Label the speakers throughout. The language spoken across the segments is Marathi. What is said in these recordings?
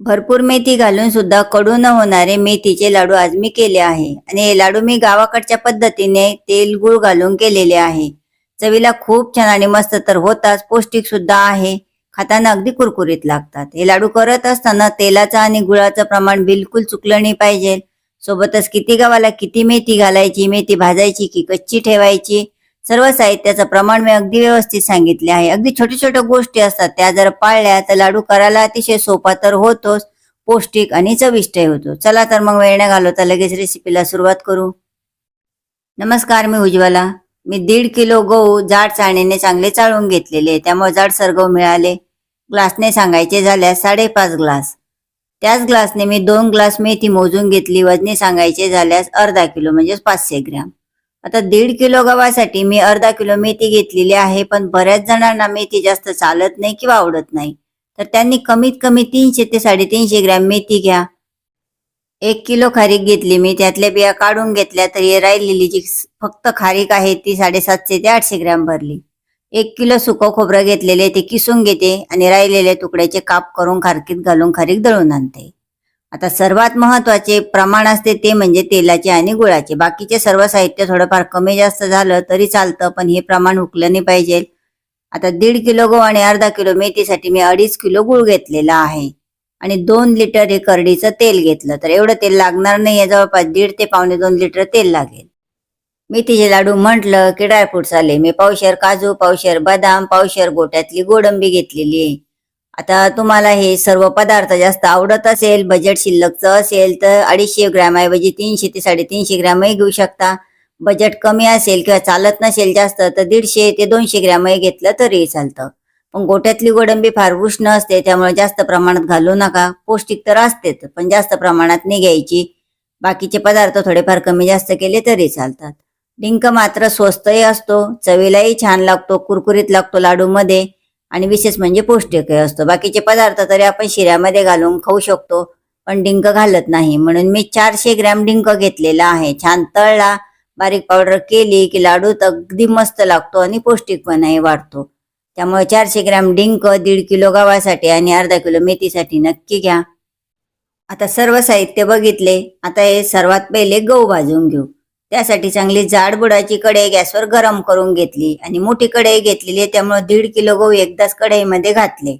Speaker 1: भरपूर मेथी घालून सुद्धा कडू न होणारे मेथीचे लाडू आज मी केले आहे. आणि हे लाडू मी गावाकडच्या पद्धतीने तेल गुळ घालून केलेले आहे. चवीला खूप छान आणि मस्त तर होताच पौष्टिक सुद्धा आहे. खाताना अगदी कुरकुरीत लागतात. हे लाडू करत असताना तेलाचं आणि गुळाचं प्रमाण बिलकुल चुकलं नाही पाहिजे. सोबतच किती गावाला किती मेथी घालायची मेथी भाजायची की कच्ची ठेवायची सर्व साहित्याचं प्रमाण मी अगदी व्यवस्थित सांगितले आहे. अगदी छोट्या छोट्या गोष्टी असतात. त्या जर पाळल्या तर लाडू करायला अतिशय सोपा तर होतोच. पौष्टिक आणि चविष्टही होतो. चला तर मग वेळ न घालवता लगेच रेसिपीला सुरुवात करू. नमस्कार मी उज्ज्वला. मी दीड किलो गहू जाड चाळणीने चांगले चाळून घेतलेले त्यामुळे जाडसर गहू मिळाले. ग्लासने सांगायचे झाल्यास साडेपाच ग्लास. त्याच ग्लासने मी दोन ग्लास मेथी मोजून घेतली. वजने सांगायचे झाल्यास अर्धा किलो म्हणजेच पाचशे ग्रॅम. आता दीड किलो गव्हासाठी मी अर्धा किलो मेथी घेतलेली आहे पण बऱ्याच जणांना मेथी जास्त चालत नाही किंवा आवडत नाही. तर त्यांनी कमीत कमी तीनशे ते साडेतीनशे ग्रॅम मेथी घ्या. एक किलो खारीक घेतली मी त्यातल्या बिया काढून घेतल्या तर हे राहिलेली जी फक्त खारीक आहे ती साडेसातशे ते आठशे ग्रॅम भरली. एक किलो सुकं खोबरं घेतलेले ते किसून घेते आणि राहिलेले तुकड्याचे काप करून खारकीत घालून खारीक दळून आणते. आता सर्वात महत्त्वाचे प्रमाण असते ते म्हणजे तेलाचे आणि गुळाचे. बाकीचे सर्व साहित्य थोडंफार कमी जास्त झालं तरी चालतं पण हे प्रमाण हुकलं नाही पाहिजे. आता दीड किलो गहू आणि अर्धा किलो मेथीसाठी मी अडीच किलो गुळ घेतलेला आहे. आणि दोन लिटर हे करडीचं तेल घेतलं. तर एवढं तेल लागणार नाही जवळपास दीड ते पावणे दोन लिटर तेल लागेल. मेथीचे लाडू म्हटलं की ड्रायफ्रुट्स आले. मी पावशेर काजू पावशेर बदाम पावशेर गोट्यातली गोडंबी घेतलेली आहे. आता तुम्हाला हे सर्व पदार्थ जास्त आवडत असेल बजेट शिल्लकचं असेल तर अडीचशे ग्रॅम ऐवजी तीनशे ते साडेतीनशे ग्रॅमही घेऊ शकता. बजेट कमी असेल किंवा चालत नसेल जास्त तर दीडशे ते दोनशे ग्रॅमही घेतलं तरी चालतं. पण गोट्यातली गोडंबी फार उष्ण असते त्यामुळे जास्त प्रमाणात घालू नका. पौष्टिक तर असतेच पण जास्त प्रमाणात नाही घ्यायची. बाकीचे पदार्थ थोडेफार कमी जास्त केले तरी चालतात. डिंक मात्र स्वस्तही असतो चवीलाही छान लागतो कुरकुरीत लागतो लाडूमध्ये. आणि विशेष म्हणजे पौष्टिकही असतो. बाकीचे पदार्थ तरी आपण शिऱ्यामध्ये घालून खाऊ शकतो पण डिंक घालत नाही. म्हणून मी चारशे ग्रॅम डिंक घेतलेला आहे. छान तळला बारीक पावडर केली की लाडू तर अगदी मस्त लागतो आणि पौष्टिकपणाही वाढतो. त्यामुळे चारशे ग्रॅम डिंक दीड किलो गव्हासाठी आणि अर्धा किलो मेथीसाठी नक्की घ्या. आता सर्व साहित्य बघितले. आता हे सर्वात पहिले गहू भाजून घेऊ. त्यासाठी चांगली जाड बुडाची कढई गॅसवर गरम करून घेतली आणि मोठी कढई घेतलेली आहे त्यामुळे दीड किलो गहू एकदाच कढईमध्ये घातले.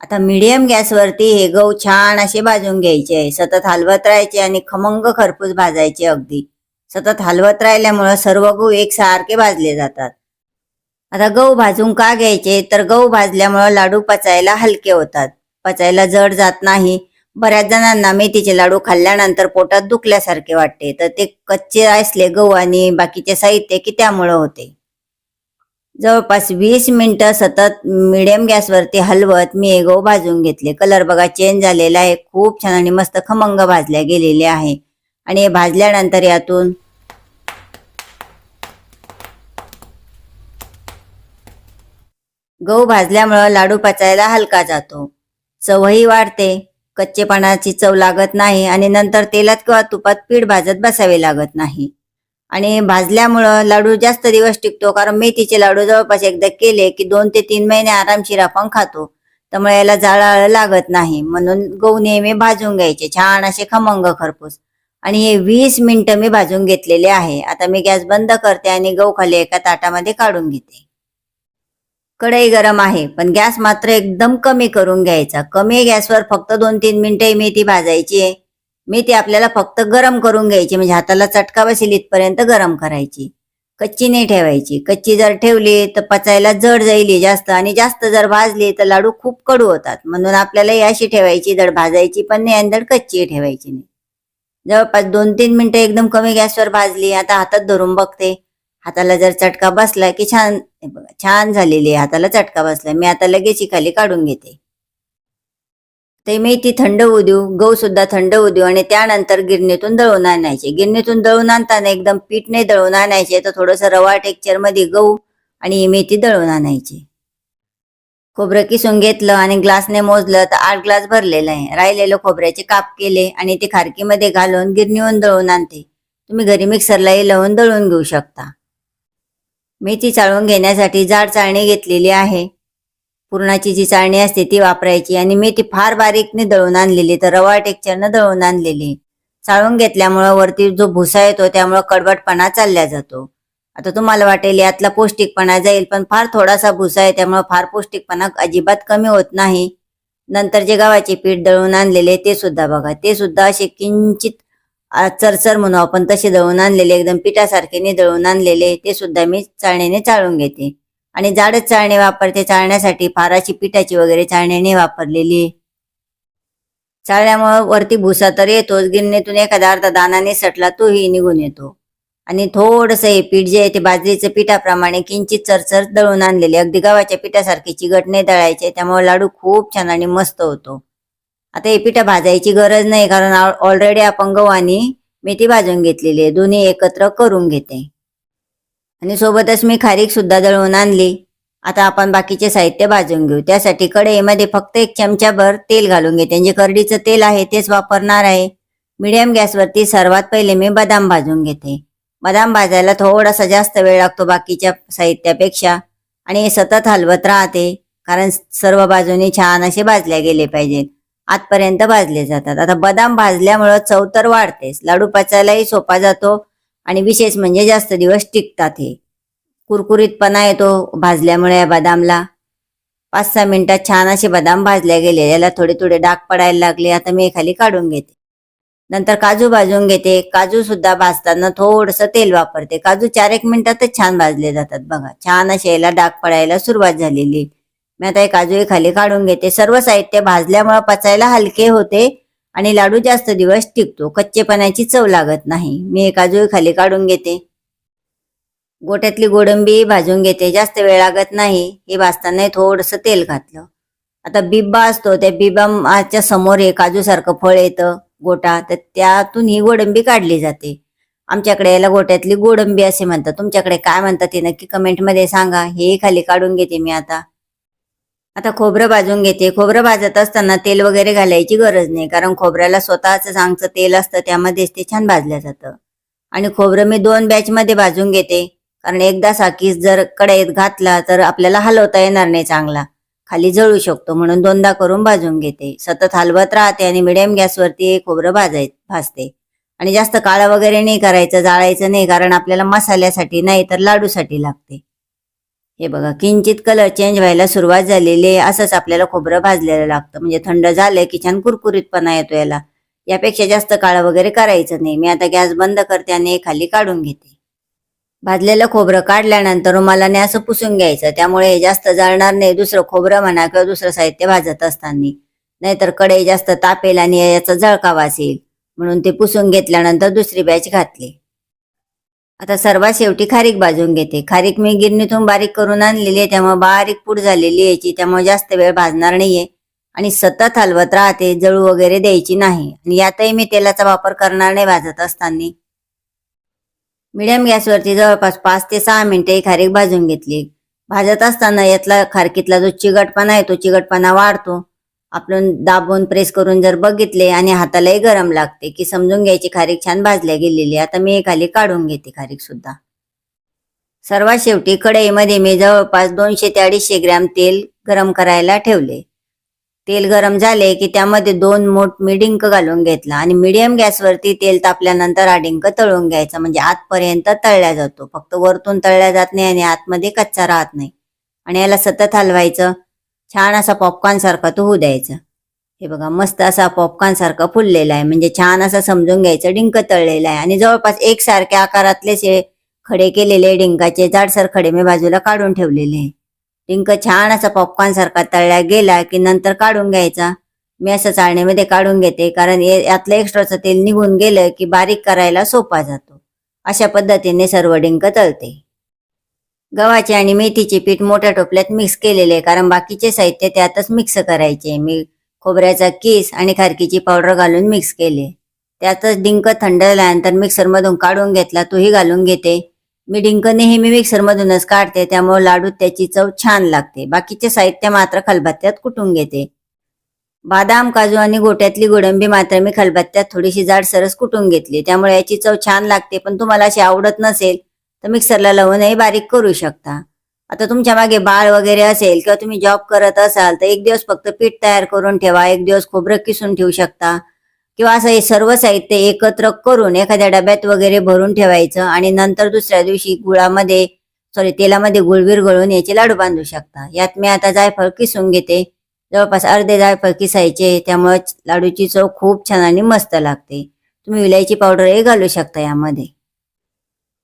Speaker 1: आता मीडियम गॅसवरती हे गहू छान असे भाजून घ्यायचे आहे. सतत हलवत राहायचे आणि खमंग खरपूस भाजायचे अगदी. सतत हलवत राहिल्यामुळं सर्व गहू एकसारखे भाजले जातात. आता गहू भाजून का घ्यायचे? तर गहू भाजल्यामुळं लाडू पचायला हलके होतात. पचायला जड जात नाही. बऱ्याच जणांना मेथीचे लाडू खाल्ल्यानंतर पोटात दुखल्यासारखे वाटते. तर ते कच्चे असले गहू आणि बाकीचे साहित्य की त्यामुळं होते. जवळपास वीस मिनिटं सतत मिडियम गॅसवरती हलवत मी हे गहू भाजून घेतले. कलर बघा चेंज झालेला आहे. खूप छान आणि मस्त खमंग भाजल्या गेलेले आहे. आणि हे भाजल्यानंतर यातून गहू भाजल्यामुळं लाडू पचायला हलका जातो. चवही वाढते. कच्चेपणाची चव लागत नाही आणि नंतर तेलात किंवा तुपात पीठ भाजत बसावे लागत नाही. आणि भाजल्यामुळं लाडू जास्त दिवस टिकतो कारण मेथीचे लाडू जवळपास एकदा केले की दोन ते तीन महिने आरामशीर आपण खातो. त्यामुळे याला जाळाळ लागत नाही. म्हणून गहू नेहमी भाजून घ्यायचे. छान असे खमंग खरपूस. आणि हे वीस मिनिटं मी भाजून घेतलेले आहे. आता मी गॅस बंद करते आणि गहू खाली एका ताटामध्ये काढून घेते. कढई गरम आहे पण गॅस मात्र एकदम कमी करून घ्यायचा. कमी गॅसवर फक्त दोन तीन मिनिटं मेथी भाजायची आहे. मेथी आपल्याला फक्त गरम करून घ्यायची म्हणजे हाताला चटका बसेल इथपर्यंत गरम करायची. कच्ची नाही ठेवायची. कच्ची जर ठेवली तर पचायला जड जाईल जास्त आणि जास्त जर भाजली तर लाडू खूप कडू होतात. म्हणून आपल्याला ही अशी ठेवायची दड भाजायची पण नाही आणि धड कच्ची ठेवायची नाही. जवळपास दोन तीन मिनिटं एकदम कमी गॅसवर भाजली आता हातात धरून बघते. हाताला जर चटका बसला की छान बघा छान झालेली आहे हाताला चटका बसला मी आता लगेच ही खाली काढून घेते. ते मेथी थंड होऊ देऊ गहू सुद्धा थंड होऊ देऊ आणि त्यानंतर गिरणीतून दळून आणायचे. गिरणीतून दळून आणताना एकदम पीठ नाही दळून आणायचे तर थोडंसं रवा टेक्चरमध्ये गहू आणि ही मेथी दळून आणायची. खोबरं किसून घेतलं आणि ग्लासने मोजलं तर आठ ग्लास भरलेलं आहे. राहिलेलं खोबऱ्याचे काप केले आणि ते खारकीमध्ये घालून गिरणीहून दळून आणते. तुम्ही घरी मिक्सरलाही लावून दळून घेऊ शकता. मेथी चाळून घेण्यासाठी जाड चाळणी घेतलेली आहे. पुरणाची जी चाळणी असते ती वापरायची आणि मेथी फार बारीकने दळून आणलेली तर रवा टेक्चरनं दळून आणलेली. चाळून घेतल्यामुळं वरती जो भुसा येतो त्यामुळं कडवटपणा चालल्या जातो. आता तुम्हाला वाटेल यातला पौष्टिकपणा जाईल पण फार थोडासा भुसा आहे त्यामुळं फार पौष्टिकपणा अजिबात कमी होत नाही. नंतर जे गव्हाचे पीठ दळून आणलेले ते सुद्धा बघा. ते सुद्धा असे किंचित चरचर म्हणू आपण तसे दळून आणलेले एकदम पिठासारखे दळून आणलेले ते सुद्धा मी चाळणीने चाळून घेते. आणि जाडच चाळणे वापरते चाळण्यासाठी फाराची पिठाची वगैरे चाळण्याने वापरलेली. चाळण्यामुळे वरती भुसा तर येतोच गिरणीतून एखादा अर्धा दानाने सटला तोही निघून येतो. आणि थोडस हे पीठ जे आहे ते बाजरीचं पिठाप्रमाणे किंचित चरचर दळून आणलेले. अगदी गव्हाच्या पिठासारखी चिगट नाही दळायचे त्यामुळे लाडू खूप छान आणि मस्त होतो. आता हे पिठं भाजायची गरज नाही कारण ऑलरेडी आपण गहू आणि मेथी भाजून घेतलेली आहे. दोन्ही एकत्र करून घेते. आणि सोबतच मी खारीक सुद्धा दळून आणली. आता आपण बाकीचे साहित्य भाजून घेऊ. त्यासाठी कढईमध्ये फक्त एक चमच्याभर तेल घालून घेते. जे करडीचं तेल आहे तेच वापरणार आहे. मीडियम गॅसवरती सर्वात पहिले मी बदाम भाजून घेते. बदाम भाजायला थोडासा जास्त वेळ लागतो बाकीच्या साहित्यापेक्षा. आणि हे सतत हलवत राहते कारण सर्व बाजूने छान असे भाजले गेले पाहिजेत. आतपर्यंत भाजले जातात. आता बदाम भाजल्यामुळं चव तर वाढतेच. लाडू पचायलाही सोपा जातो आणि विशेष म्हणजे जास्त दिवस टिकतात हे. कुरकुरीतपणा येतो भाजल्यामुळे या बदामला. पाच सहा मिनिटात छान असे बदाम भाजले गेले. याला थोडे थोडे डाग पडायला लागले. आता मी खाली काढून घेते. नंतर काजू भाजून घेते. काजू सुद्धा भाजताना थोडस तेल वापरते. काजू चार एक मिनिटातच छान भाजले जातात बघा. छान असे याला डाग पडायला सुरुवात झालेली मी आता हे काजू खाली काढून घेते. सर्व साहित्य भाजल्यामुळे पचायला हलके होते आणि लाडू जास्त दिवस टिकतो. कच्चेपणाची चव लागत नाही. मी हे काजू खाली काढून घेते. गोट्यातली गोडंबी भाजून घेते. जास्त वेळ लागत नाही. हे भाजताना थोडस तेल घातलं. आता बिब्बा असतो. त्या बिब्बाच्या समोर हे काजू सारखं फळ येतं गोटा. तर त्यातून ही गोडंबी काढली जाते. आमच्याकडे याला गोट्यातली गोडंबी असे म्हणतात. तुमच्याकडे काय म्हणतात ते नक्की कमेंटमध्ये सांगा. हे खाली काढून घेते मी आता. आता खोबरं भाजून घेते. खोबरं भाजत असताना तेल वगैरे घालायची गरज नाही कारण खोबऱ्याला स्वतःच चांगचं तेल असतं त्यामध्येच ते छान भाजलं जातं. आणि खोबरं मी दोन बॅच मध्ये भाजून घेते. कारण एकदा साकीस जर कढईत घातला तर आपल्याला हलवता येणार नाही चांगला. खाली जळू शकतो म्हणून दोनदा करून भाजून घेते. सतत हलवत राहते आणि मिडियम गॅसवरती खोबरं भाजाय भाजते. आणि जास्त काळं वगैरे नाही करायचं जाळायचं नाही कारण आपल्याला मसाल्यासाठी नाही तर लाडूसाठी लागते. हे बघा किंचित कलर चेंज व्हायला सुरुवात झालेली आहे. असंच आपल्याला खोबरं भाजलेलं लागतं. म्हणजे थंड झालं की छान कुरकुरीतपणा येतो याला. यापेक्षा जास्त काळं वगैरे करायचं नाही. मी आता गॅस बंद करते आणि खाली काढून घेते. भाजलेलं खोबरं काढल्यानंतर रुमालाने असं पुसून घ्यायचं. त्यामुळे हे जास्त जळणार नाही. दुसरं खोबरं म्हणा किंवा दुसरं साहित्य भाजत असताना. नाहीतर कढई जास्त तापेल आणि याचा जळका येईल. म्हणून ते पुसून घेतल्यानंतर दुसरी बॅच घातली. आता सर्वात शेवटी खारीक भाजून घेते. खारीक मी गिरणीतून बारीक करून आणलेली आहे. त्यामुळे बारीक पूड झालेली याची. त्यामुळे जास्त वेळ भाजणार नाहीये. आणि सतत हलवत राहते. जळू वगैरे द्यायची नाही. आणि यातही मी तेलाचा वापर करणार नाही भाजत असताना. मिडियम गॅसवरती जवळपास पाच ते सहा मिनिटे ही खारीक भाजून घेतली. भाजत असताना यातला खारकीतला जो चिगटपणा आहे तो चिगटपणा वाढतो. आपण दाबून प्रेस करून जर बघितले आणि हातालाही गरम लागते की समजून घ्यायची खारीक छान भाजल्या गेलेली आता मी हे खाली काढून घेते खारीक सुद्धा. सर्वात शेवटी कढईमध्ये मी जवळपास दोनशे ते अडीचशे ग्रॅम तेल गरम करायला ठेवले. तेल गरम झाले की त्यामध्ये दोन मोठ मी डिंक घालून घेतला आणि मिडियम गॅसवरती तेल तापल्यानंतर हा डिंक तळून घ्यायचा. म्हणजे आतपर्यंत तळल्या जातो. फक्त वरतून तळल्या जात नाही आणि आतमध्ये कच्चा राहत नाही. आणि याला सतत हलवायचं. छान असा पॉपकॉर्न सारखा तो होऊ द्यायचा. हे बघा मस्त असा पॉपकॉर्न सारखा फुललेला आहे. म्हणजे छान असं समजून घ्यायचं डिंक तळलेला आहे. आणि जवळपास एकसारख्या आकारातलेच हे खडे केलेले डिंकाचे जाडसर खडे मी बाजूला काढून ठेवलेले आहे. डिंक छान असा पॉपकॉर्न सारखा तळला गेला की नंतर काढून घ्यायचा. मी असं चाळणीमध्ये काढून घेते कारण यातलं एक्स्ट्राचं तेल निघून गेलं की बारीक करायला सोपा जातो. अशा पद्धतीने सर्व डिंक तळते. गव्हाचे आणि मेथीचे पीठ मोठ्या टोपल्यात मिक्स केलेले आहे. कारण बाकीचे साहित्य त्यातच मिक्स करायचे. मी खोबऱ्याचा किस आणि खारकीची पावडर घालून मिक्स केले. त्यातच डिंक थंड झाल्यानंतर मिक्सरमधून काढून घेतला. तोही घालून घेते. मी डिंक नेहमी मिक्सरमधूनच काढते. त्यामुळे लाडूत त्याची चव छान लागते. बाकीचे साहित्य मात्र खलबत्त्यात कुटून घेते. बादाम काजू आणि गोट्यातली गोडंबी मात्र मी खलबत्त्यात थोडीशी जाड सरस कुटून घेतली. त्यामुळे याची चव छान लागते. पण तुम्हाला अशी आवडत नसेल तर मिक्सरला लावूनही बारीक करू शकता. आता तुमच्या मागे बाळ वगैरे असेल किंवा तुम्ही जॉब करत असाल तर एक दिवस फक्त पीठ तयार करून ठेवा एक दिवस खोबरं किसून ठेवू शकता. किंवा असं हे सर्व साहित्य एकत्र करून एखाद्या डब्यात वगैरे भरून ठेवायचं आणि नंतर दुसऱ्या दिवशी गुळामध्ये सॉरी तेलामध्ये गुळ विरघळून याचे लाडू बांधू शकता. यात मी आता जायफळ किसून घेते. जवळपास अर्धे जायफळ किसायचे त्यामुळे लाडूची चव खूप छान आणि मस्त लागते. तुम्ही विलायची पावडरही घालू शकता यामध्ये.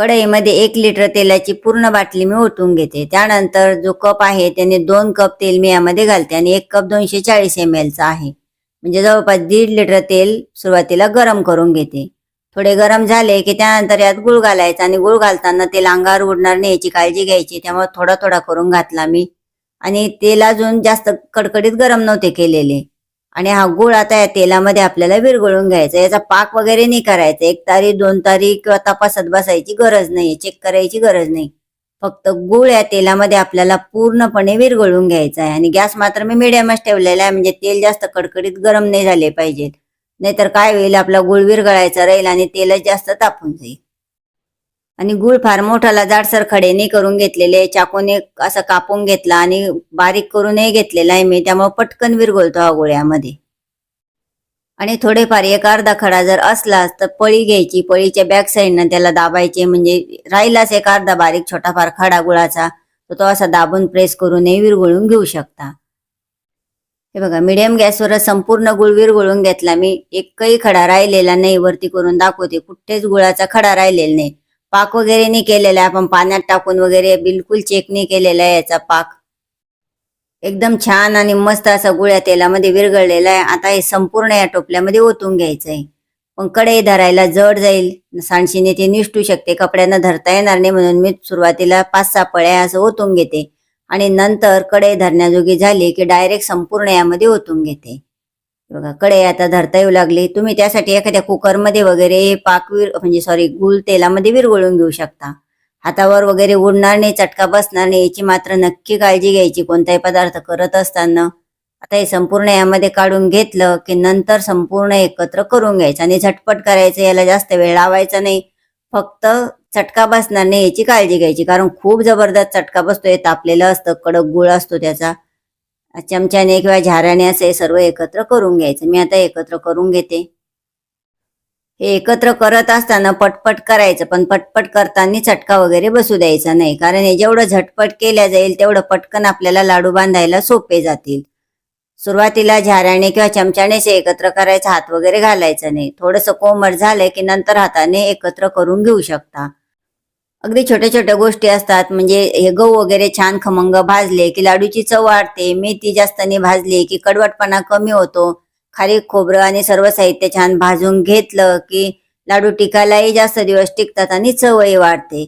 Speaker 1: कढईमध्ये एक लिटर तेलाची पूर्ण बाटली मी ओतून घेते. त्यानंतर जो कप आहे त्याने दोन कप तेल मी यामध्ये घालते आणि एक कप दोनशे चाळीस एम एलचा आहे. म्हणजे जवळपास दीड लिटर तेल सुरुवातीला गरम करून घेते. थोडे गरम झाले की त्यानंतर यात गुळ घालायचा आणि गुळ घालताना तेल अंगावर उडणार नाही याची काळजी घ्यायची त्यामुळे थोडा थोडा करून घातला मी. आणि तेल अजून जास्त कडकडीत गरम नव्हते केलेले. आणि हा गुळ आता या तेलामध्ये आपल्याला विरघळून घ्यायचा. याचा पाक वगैरे नाही करायचा. एक तारीख दोन तारीख किंवा तपासत बसायची गरज नाही. चेक करायची गरज नाही. फक्त गुळ या तेलामध्ये आपल्याला पूर्णपणे विरघळून घ्यायचा आहे. आणि गॅस मात्र मी मिडियमच ठेवलेला आहे. म्हणजे तेल जास्त कडकडीत गरम नाही झाले पाहिजेत. नाहीतर काय होईल? आपला गुळ विरघळायचा राहील आणि तेलच जास्त तापून जाईल. आणि गुळ फार मोठाला जाडसर खडेने करून घेतलेले चाकूने असं कापून घेतला आणि बारीक करूनही घेतलेला आहे मी. त्यामुळे पटकन विरघळतो हा गुळ्यामध्ये. आणि थोडेफार एक अर्धा खडा जर असलाच तर पळी घ्यायची. पळीच्या बॅक साईडनं त्याला दाबायचे. म्हणजे राहिलाच एक अर्धा बारीक छोटाफार खडा गुळाचा. तर तो असा दाबून प्रेस करूनही विरघळून घेऊ शकता. हे बघा मिडियम गॅसवर संपूर्ण गुळ विरघळून घेतला. मी एकही खडा राहिलेला नाही. वरती करून दाखवते. कुठेच गुळाचा खडा राहिलेला नाही. पाक वगैरे नाही केलेला आहे आपण पाण्यात टाकून वगैरे बिलकुल चेक नाही केलेला आहे याचा पाक. एकदम छान आणि मस्त असा गुळ्या तेलामध्ये विरघळलेला आहे. आता हे संपूर्ण या टोपल्यामध्ये ओतून घ्यायचंय. पण कढई धरायला जड जाईल. सांडशीने ते निष्ठू शकते. कपड्यांना धरता येणार नाही म्हणून मी सुरुवातीला पाच सहा पळ्या असं ओतून घेते. आणि नंतर कढई धरण्याजोगी झाली की डायरेक्ट संपूर्ण यामध्ये ओतून घेते. बघा कढई आता धरता येऊ लागली. तुम्ही त्यासाठी एखाद्या कुकरमध्ये वगैरे पाक विर म्हणजे सॉरी गुल तेलामध्ये विरघळून घेऊ शकता. हातावर वगैरे उडणार नाही चटका बसणार नाही याची मात्र नक्की काळजी घ्यायची. कोणताही पदार्थ करत असताना आता हे संपूर्ण यामध्ये काढून घेतलं की नंतर संपूर्ण एकत्र करून घ्यायचं आणि झटपट करायचं याला जास्त वेळ लावायचा नाही. फक्त चटका बसणार नाही याची काळजी घ्यायची. कारण खूप जबरदस्त चटका बसतो. हे तापलेलं असतं कडक गुळ असतो त्याचा. चमच्याने किंवा झाऱ्याने असे सर्व एकत्र करून घ्यायचं. मी आता एकत्र करून घेते. हे एकत्र करत असताना पटपट करायचं पण पटपट करताना चटका वगैरे बसू द्यायचा नाही. कारण हे जेवढं झटपट केल्या जाईल तेवढं पटकन आपल्याला लाडू बांधायला सोपे जातील. सुरुवातीला झाऱ्याने किंवा चमच्यानेच एकत्र करायचा हात वगैरे घालायचं नाही. थोडंसं कोमट झालंय की नंतर हाताने एकत्र करून घेऊ शकता. अगदी छोट्या छोट्या गोष्टी असतात. म्हणजे हे गहू वगैरे छान खमंग भाजले की लाडूची चव वाढते मेथी जास्त भाजली की कडवटपणा कमी होतो. खारीक खोबरं आणि सर्व साहित्य छान भाजून घेतलं की लाडू टिकायलाही जास्त दिवस टिकतात आणि चवही वाढते.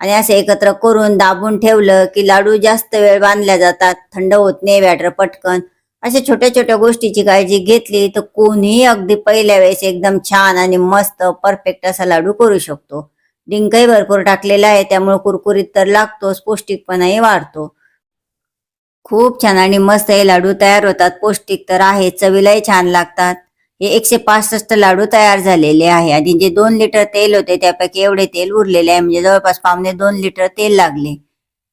Speaker 1: आणि असं एकत्र करून दाबून ठेवलं की लाडू जास्त वेळ बांधल्या जातात. थंड होत नाही बॅटर पटकन. अशा छोट्या छोट्या गोष्टीची काळजी घेतली तर कोणीही अगदी पहिल्या वेळेस एकदम छान आणि मस्त परफेक्ट असा लाडू करू शकतो. डिंकही भरपूर टाकलेला आहे त्यामुळे कुरकुरीत तर लागतोच पौष्टिकपणाही वाढतो. खूप छान आणि मस्त हे लाडू तयार होतात पौष्टिक तर आहे चवीलाही छान लागतात. हे एकशे पासष्ट लाडू तयार झालेले आहे आणि जे दोन लिटर तेल होते त्यापैकी एवढे तेल उरलेले आहे. म्हणजे जवळपास पावणे दोन लिटर तेल लागले.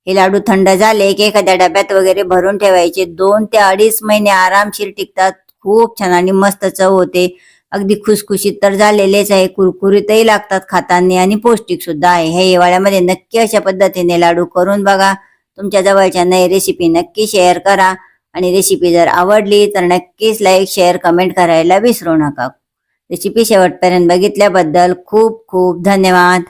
Speaker 1: हे लाडू थंड झाले की एखाद्या डब्यात वगैरे भरून ठेवायचे. दोन ते अडीच महिने आरामशीर टिकतात. खूप छान आणि मस्त चव होते. अगदी खुसखुशीत तर झालेलेच आहे. कुरकुरीतही लागतात खाताना आणि पौष्टिक सुद्धा आहे. हे हिवाळ्यामध्ये नक्की अशा पद्धतीने लाडू करून बघा. तुमच्या जवळच्यांना ही रेसिपी नक्की शेअर करा. आणि रेसिपी जर आवडली तर नक्कीच लाईक शेअर कमेंट करायला विसरू नका. रेसिपी शेवटपर्यंत बघितल्याबद्दल खूप खूप धन्यवाद.